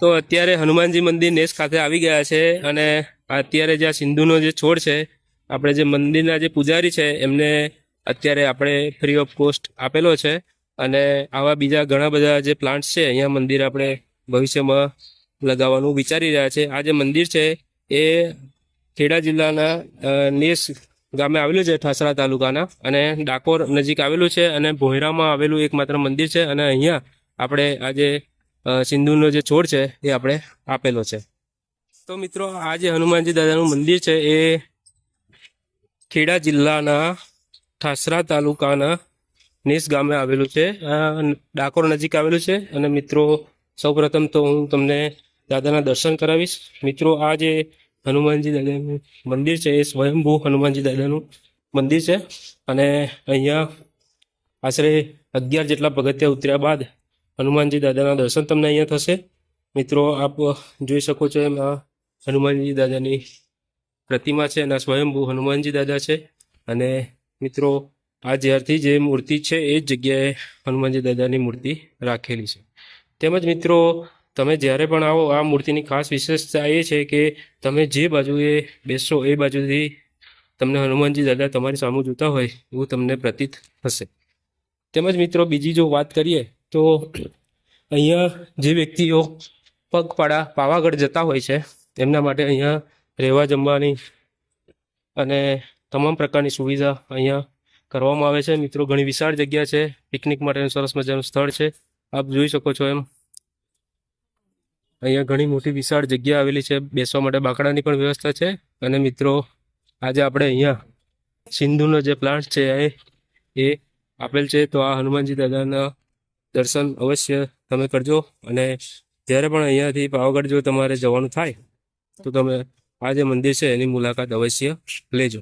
તો અત્યારે હનુમાનજી મંદિર નેસ ખાતે આવી ગયા છે અને અત્યારે જે આ સિંધુનો જે છોડ છે, આપણે જે મંદિરના જે પૂજારી છે, એમને અત્યારે આપણે ફ્રી ઓફ કોસ્ટ આપેલો છે અને આવા બીજા ઘણા બધા જે પ્લાન્ટ્સ છે, અહીંયા મંદિર આપણે ભવિષ્યમાં લગાવવાનું વિચારી રહ્યા છે. આ જે મંદિર છે, એ ખેડા જિલ્લાના નેસ ગામે આવેલું છે, ઠાસરા તાલુકાના અને ડાકોર નજીક આવેલું છે અને ભોયરામાં આવેલું એકમાત્ર મંદિર છે અને અહીંયા આપણે આ સિંધુનો જે છોડ છે એ આપણે આપેલો છે. તો મિત્રો, આ જે હનુમાનજી દાદાનું મંદિર છે એ ખેડા જિલ્લાના ઠાસરા તાલુકાના નેસ ગામે આવેલું છે. ડાકોર નજીક આવેલું છે. અને મિત્રો, સૌપ્રથમ તો હું તમને દાદાના દર્શન કરાવીશ. મિત્રો, આ જે હનુમાનજી દાદાનું મંદિર છે એ સ્વયંભૂ હનુમાનજી દાદાનું મંદિર છે. અને અહીંયા આશરે અગિયાર જેટલા પગથિયા ઉતર્યા બાદ હનુમાનજી દાદાના દર્શન તમને અહીંયા થશે. મિત્રો, આપ જોઈ શકો છો એમ આ હનુમાનજી દાદાની પ્રતિમા છે અને સ્વયંભૂ હનુમાનજી દાદા છે. અને મિત્રો, આ જ્યારથી જે મૂર્તિ છે, એ જ જગ્યાએ હનુમાનજી દાદાની મૂર્તિ રાખેલી છે. તેમજ મિત્રો, તમે જ્યારે પણ આવો, આ મૂર્તિની ખાસ વિશેષતા એ છે કે તમે જે બાજુએ બેસશો એ બાજુથી તમને હનુમાનજી દાદા તમારી સામું જોતા હોય એવું તમને પ્રતીત થશે. તેમજ મિત્રો, બીજી જો વાત કરીએ તો અહીંયા જે વ્યક્તિઓ પગપાળા પાવાગઢ જતા હોય છે, એમના માટે અહીંયા રહેવા જમવાની અને તમામ પ્રકારની સુવિધા અહીંયા કરવામાં આવે છે. મિત્રો, ઘણી વિશાળ જગ્યા છે. પિકનિક માટેનું સરસ મજાનું સ્થળ છે. આપ જોઈ શકો છો એમ. અહીંયા ઘણી મોટી વિશાળ જગ્યા આવેલી છે. બેસવા માટે બાકડાની પણ વ્યવસ્થા છે. અને મિત્રો, આજે આપણે અહીંયા સિંધુનો જે પ્લાન્ટ છે, એ એ આપેલ છે. તો આ હનુમાનજી દાદાના દર્શન અવશ્ય તમે કરજો. અને જ્યારે પણ અહીંયાથી પાવાગઢ જો તમારે જવાનું થાય, તો તમે આ જે મંદિર છે એની મુલાકાત અવશ્ય લેજો.